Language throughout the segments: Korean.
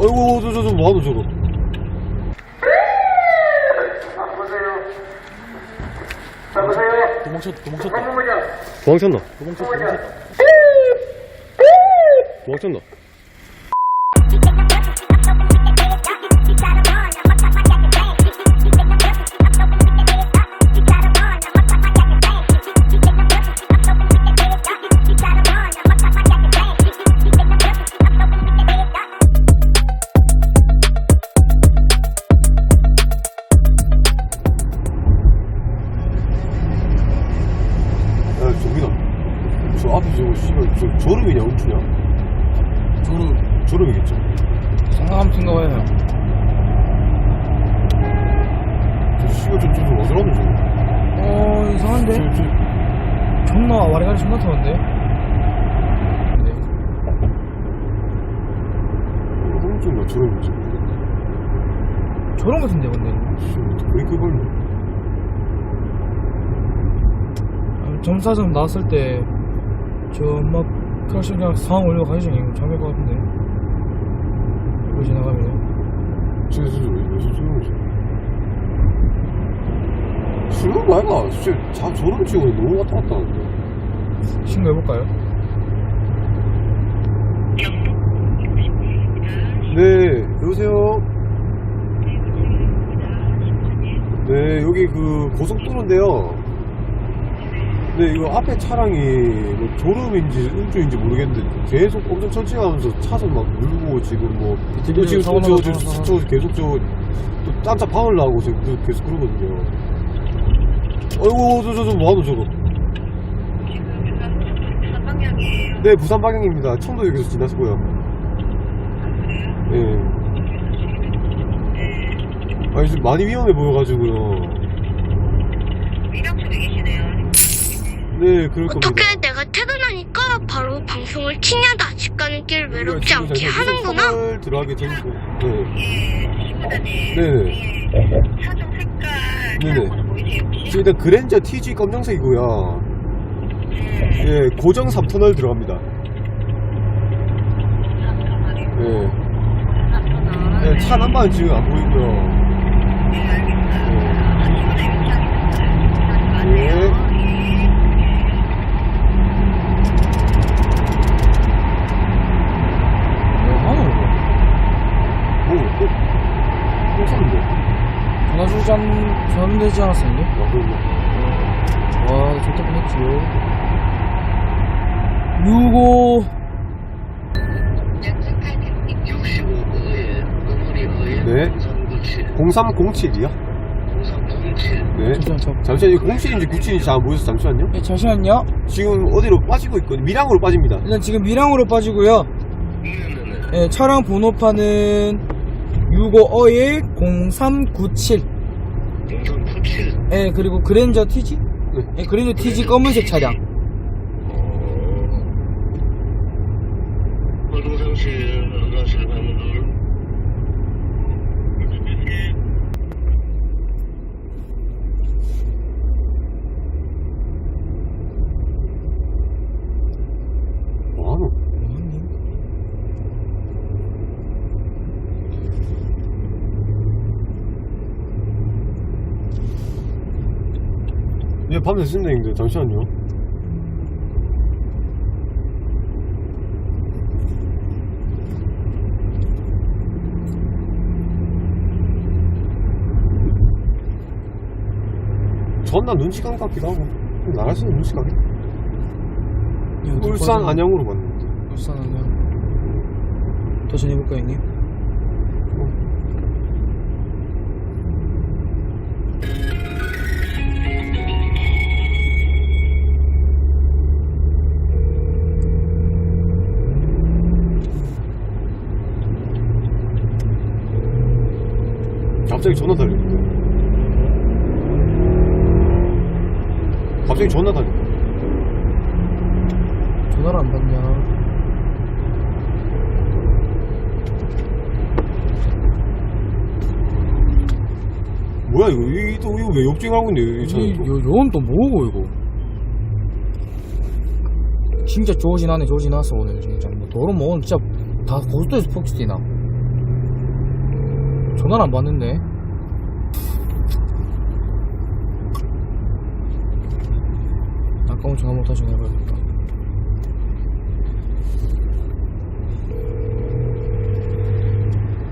어이구, 저, 저, 저, 뭐하노, 저거. 도망쳤다, 도망쳤다. 도망쳤나? 도망쳤다, 도망쳤다. 도망쳤나? 저름인지 모르겠네. 저런 같은데, 근데. 이렇게 걸려? 아니, 점사점 나왔을 때, 저, 막, 크라시 그냥 상황 올리고 가시죠. 이거 잡을 것 같은데. 이거 지나가면. 왜, 왜 저러는지. 술은 말가. 진짜, 자, 저름 치고 너무 왔다 갔다 하는데. 신고해볼까요? 네, 여보세요? 네, 여기 그 고속도로인데요. 네, 이거 앞에 차량이 뭐 졸음인지 음주인지 모르겠는데 계속 엄청 천천히 가면서 차선 막 물고 지금 뭐. 또 지금 저, 저, 저, 저, 저 계속 저, 또 딴차 나고 지금 그- 계속 그러거든요. 어이구, 저, 저, 저, 뭐하노, 저거. 부산 방향이에요. 네, 부산 방향입니다. 청도역에서 지나서고요. 예. 아니, 지금 많이 위험해 보여가지고요. 네, 그럴 겁니다. 어떻게 내가 퇴근하니까 바로 방송을 치냐다 집 가는 길 외롭지 않게. 하는구나 들어가게 되니까. 네. 예, 신부장님. 네네. 예, 차종 색깔, 네네. 차량번호 보이세요 혹시? 지금 일단 그랜저 TG 검정색이고요. 예, 예, 고정 3터널 들어갑니다. 3터널이요. 예. 3터널. 예, 차 남반은 지금 안 보이고요. 전화주장 전되지 그럼요. 와, 좋다 뻔했지요. 유고, 네. 0307이요? 네. 잠시만, 잠 잠시만요. 07인지 97인지 잘 모르겠어. 잠시만요. 예, 잠시만요. 지금 어디로 빠지고 있거든요. 밀양으로 빠집니다. 일단 지금 밀양으로 빠지고요. 예, 차량 번호판은 6551 0397. 예, 그리고 그랜저 TG? 네. 예, 그랜저 TG 검은색 차량. 동상실 가시는 분들 뭐하노? 예, 밤 됐습니다, 형들. 잠시만요. 전나 눈치 간것 같기도 하고. 나갈 수는 눈치 가게. 울산 안양으로 갔는데. 울산 안녕. 더 전해볼까요, 형님? 갑자기 전화 달리는데. 갑자기 전화 달리. 전화를 안 받냐? 뭐야 이거 이, 또 이거 왜 역주행하고 있는데 이 이, 차는 또? 요건 또 뭐고, 이거? 진짜 조진하네, 조진하어 오늘, 진짜. 뭐, 도로 뭐, 진짜 다 고속도로에서 폭주뛰나. 전화를 안 받는데. 아까운 전화 못 하시네 해봐야겠다.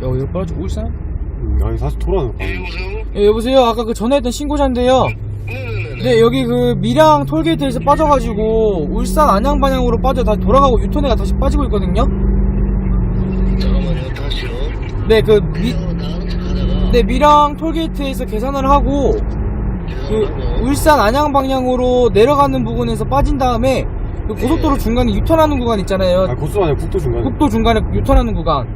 야, 이거 빠지 울산? 음, 아니 사실 거. 예, 여보세요? 예, 여보세요. 아까 그 전화했던 신고자인데요. 네네네. 네, 여기 그 밀양 톨게이트에서 빠져가지고 울산 안양 방향으로 빠져 다시 돌아가고 유턴해가 다시 빠지고 있거든요. 잠깐만요, 다시요. 네, 그 미, 어, 하다가. 네 밀양 톨게이트에서 계산을 하고 그. 울산 안양 방향으로 내려가는 부분에서 빠진 다음에 그 고속도로 중간에 유턴하는 구간 있잖아요. 아 고수 아니야 국도 중간에. 국도 중간에 유턴하는 구간.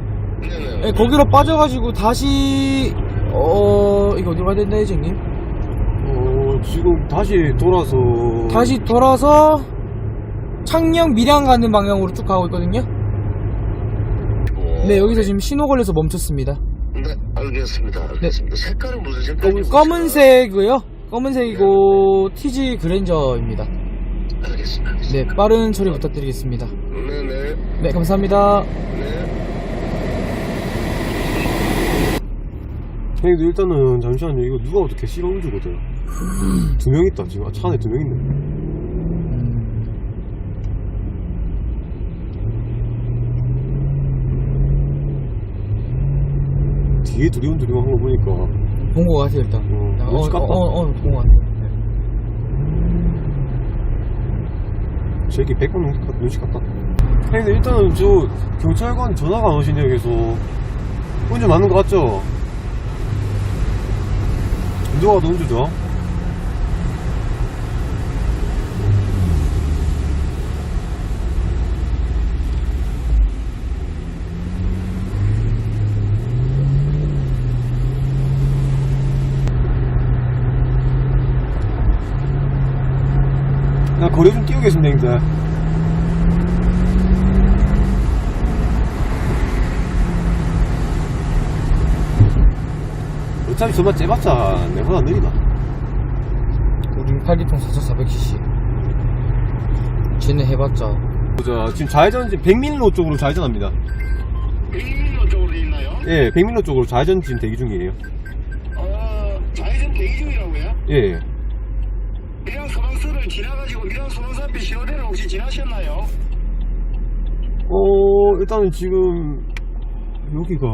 네, 거기로 빠져가지고 다시 어 이거 어디로 가야 된다 이제님? 어 지금 다시 돌아서. 다시 돌아서 창녕 밀양 가는 방향으로 쭉 가고 있거든요. 네, 여기서 지금 신호 걸려서 멈췄습니다. 네, 알겠습니다. 알겠습니다. 색깔은 무슨 색깔이요? 검은색이고요. 검은색이고 TG 그랜저입니다. 알겠습니다. 알겠습니다. 네, 빠른 처리 부탁드리겠습니다. 네네. 네, 감사합니다. 네. 형님들 일단은 잠시만요. 이거 누가 어떻게 실어 움주거든. 두 명 있다 지금 아, 차 안에 두 명 있네. 뒤에 두리번두리번 한거 보니까 본거 같아요, 일단. 어, 어, 어, 깠다. 어, 어, 본거 같아요. 네. 저기 100번 눈치 깠다. 형님들 일단은 저 경찰관 전화가 안 오시네요 계속. 운전 맞는 거 같죠? 누가 더 운주죠? 나 거리 좀 띄우겠습니다, 형님들. 어차피 저만 째봤자 내보다 느리다. 우린 8기통 4400cc. 쟤는 해봤자. 자, 지금 좌회전, 지금 백민로 쪽으로 좌회전합니다. 백민로 쪽으로 돼 있나요? 예, 백민로 쪽으로 좌회전 지금 대기 중이에요. 어, 좌회전 대기 중이라고요? 예. 소방서를 지나가지고 소방서 앞에 신호대를 혹시 지나셨나요? 어, 일단은 지금, 여기가.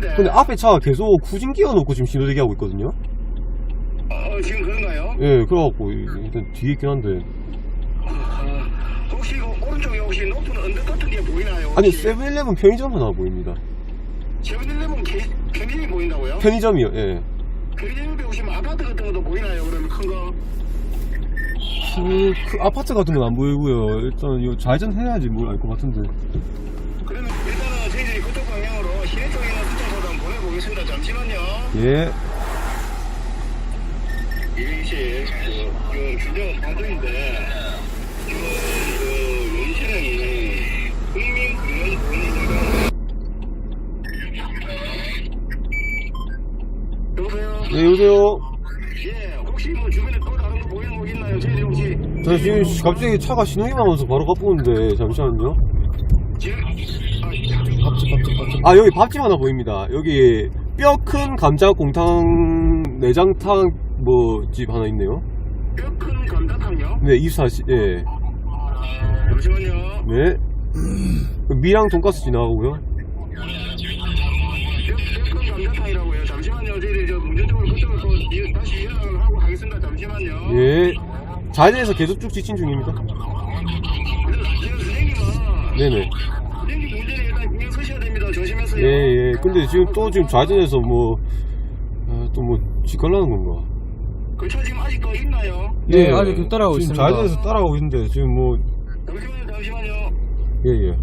네. 근데 앞에 차가 계속 후진 끼워 놓고 지금 신호대기 하고 있거든요? 어, 지금 그런가요? 예, 그래갖고, 일단 뒤에 있긴 한데. 어, 혹시 그 오른쪽에 혹시 높은 언덕 같은 게 보이나요? 아니, 혹시? 세븐일레븐 편의점 하나 보입니다. 세븐일레븐 게- 편의점이 보인다고요? 편의점이요, 예. 옆에 혹시 뭐 아파트 같은 것도 보이나요? 그러면 큰 거? 그, 그 아파트 같은 건 안 보이고요. 일단 이거 좌회전 해야지 뭘 알 것 같은데. 그러면 일단은 저희들이 그쪽 방향으로 시내 쪽에 있는 수정소도 한번 보내보겠습니다. 잠시만요. 예. 이행시 그, 그 주제가 방송인데 지금 그 여기 차량이 국민 금연 보이니까 여보세요? 네, 여보세요? 예, 혹시 뭐 주변에 또 다른 거 보이는 거 있나요? 저희들이 혹시 저 지금 갑자기 차가 신호기만 하면서 바로 가보는데, 잠시만요. 지금 아, 밥집, 밥집, 밥집. 아, 여기 밥집 하나 보입니다. 여기 뼈 큰 감자 곰탕 내장탕 뭐 집 하나 있네요. 뼈큰 감자탕요? 네, 24시, 예. 잠시만요. 네. 미랑 돈가스 지나가고요. 잠시만요. 예. 좌회전에서 계속 쭉 직진 중입니다. 선생님은 네네. 일단 됩니다. 조심하세요. 예, 예. 근데 지금 또 지금 좌회전에서 뭐, 아, 또 뭐, 직갈라는 건가? 그 차 지금 아직도 있나요? 네, 아직 그 따라오고 지금 있습니다. 좌회전에서 따라오고 있는데, 지금 뭐, 잠시만요. 잠시만요. 예, 예.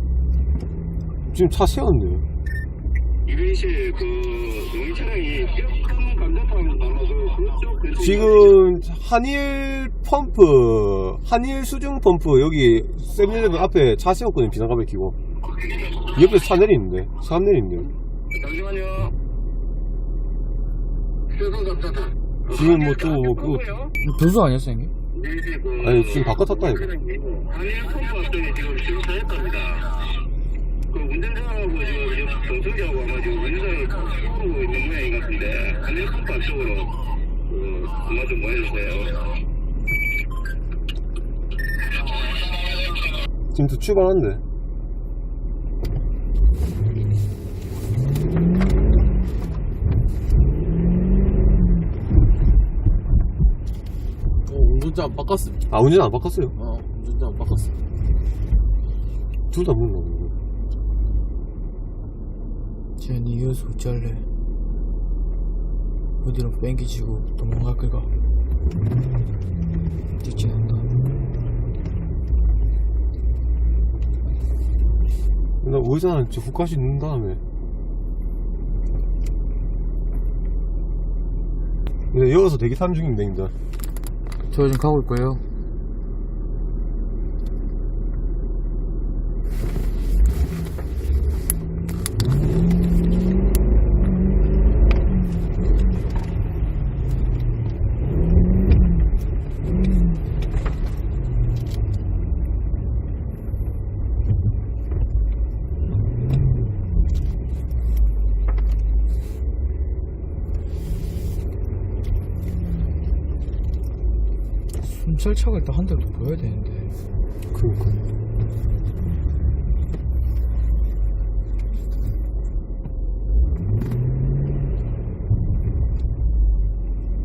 지금 차 세웠네요. 이빈 씨, 그 용의 차량이 지금 한일 펌프, 한일 수중 펌프 여기 세븐일레븐 앞에 차 세웠거든요. 비상가발 끼고. 옆에 차 내리는데, 사람 내리는데. 잠시만요. 지금 뭐또 뭐 그거- 교수 아니었어요, 형님? 아니, 지금 바꿔 탔다니까. 한일 펌프 왔더니 지금 지금 사했답니다. 그 운전자하고 지금 정청자하고 아마 지금 운전을 하고 있는 모양인 것 같은데 한일컴파 쪽으로 그 전화 좀 보내주세요. 지금 또 출발한대. 어, 운전자 안 바꿨어. 아, 운전 안 바꿨어요. 어, 운전자 안 바꿨어. 둘다 보네. 쟤는 이어서 어쩔래? 어디로 뺑기치고 도망갈 거가? 뒤치는다. 나 의자는 저 후까지 넣은 다음에. 근데 여기서 대기 타임 중입니다, 형들. 저 지금 가고 있고요. 순찰차가 일단 한 대도 보여야 되는데. 그니까.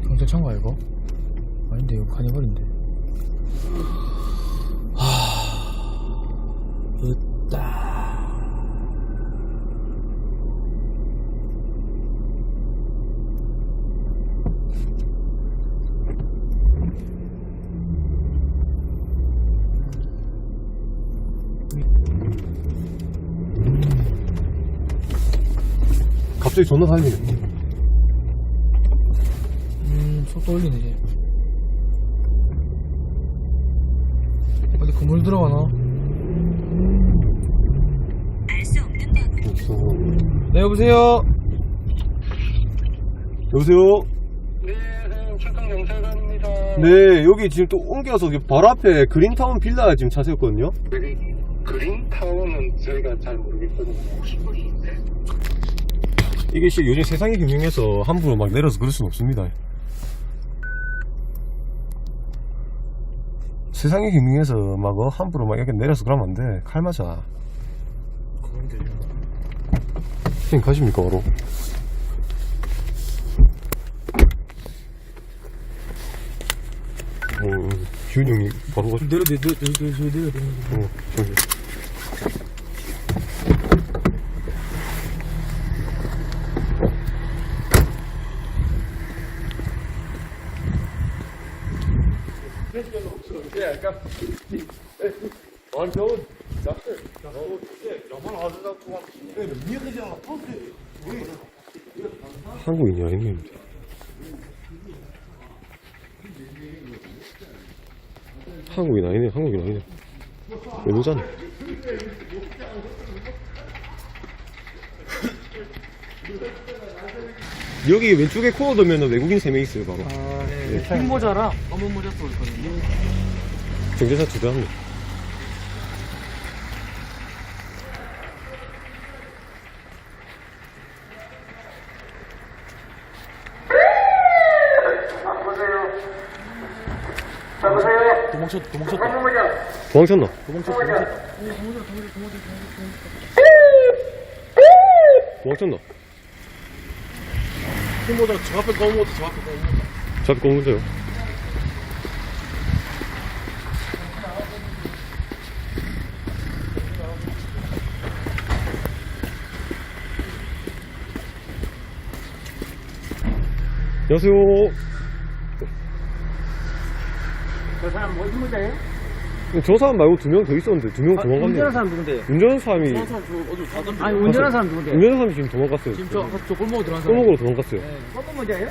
경찰차인가 이거? 아닌데 이거 카니발인데. 하... 으따. 갑자기 존나 달리네. 음, 속도 올리네, 이제. 어디 건물 들어가나? 없어. 네, 여보세요? 여보세요? 네, 선생님 출동 경찰관입니다. 네, 여기 지금 또 옮겨서 여기 바로 앞에 그린타운 빌라 지금 차 세웠거든요? 그린, 그린타운은 저희가 잘 모르겠거든요. 이게 씨 요즘 세상의 경영에서 함부로 막 내려서 그럴 순 없습니다. 세상의 경영에서 막 어, 함부로 막 이렇게 내려서 그러면 안 돼. 칼 맞아. 형님 가십니까 바로? 어, 지훈 형이 바로 가시 내려, 내려, 내려, 내려, 내려. 어, 저기. 한국인이 아니네. 한국인 아니네, 한국인 아니네. 외모잖아. 여기 왼쪽에 코어 넣으면 외국인 3명 있어요, 바로. 아, 네. 흰 모자랑 검은 모자 쓰고 있거든요. 경제사 주도합니다. 도망쳤, 도망쳤다. 도망쳤나? 도망쳤, 도망쳤다. 도망쳤나? 흰 모자, 저 앞에 검은 모자, 저 앞에 검은 모자. 저 앞에 공문서요. 안녕하세요. 저 사람 뭐 모자예요? 저 사람 말고 두 명 더 있었는데 두명 아, 도망갔네요. 운전하는 사람 누군데? 운전하는 사람이 저 사람 저 어디 가던데. 아니 운전하는 사람 누군데? 운전하는 사람이 지금 도망갔어요. 지금 저, 저 골목으로 들어간 사람. 꼬목으로 도망갔어요. 네. 어떤 모자예요?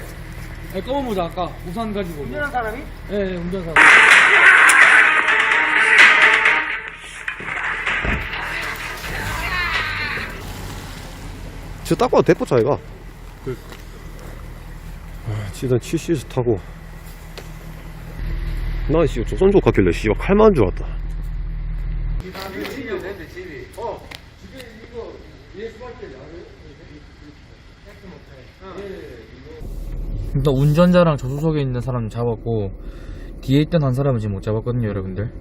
네, 검은 모자 아까 우산 가지고. 운전하는 사람이? 네, 네, 운전사. 진짜 딱 봐도 대포 차이가. 아, 진짜 7시에서 타고. 나 씨, 조선족 같길래 씨발 칼만 줄 알았다. 일단 운전자랑 조수석에 있는 사람 잡았고 뒤에 있던 한 사람은 지금 못 잡았거든요 여러분들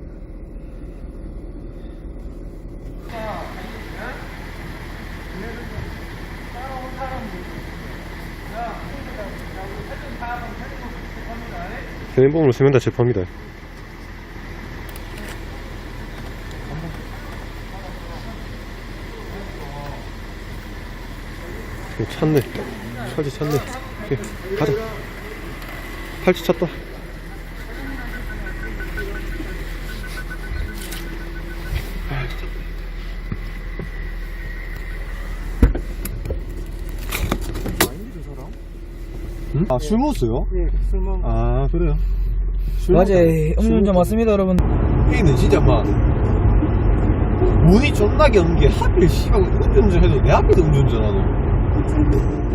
개인보험으로 쓰면 다 재판입니다. 오, 찾네. 팔찌 찾네. 오케이, 가자. 팔찌 찾다. 응? 아, 술 먹었어요? 네, 술 먹. 아, 그래요? 술 맞아 먹었다. 술 음주운전 맞습니다 여러분 여기는 진짜 막 운이 존나게 없는 게 하필 씨발 음주운전 해도 내 앞에도 음주운전 하노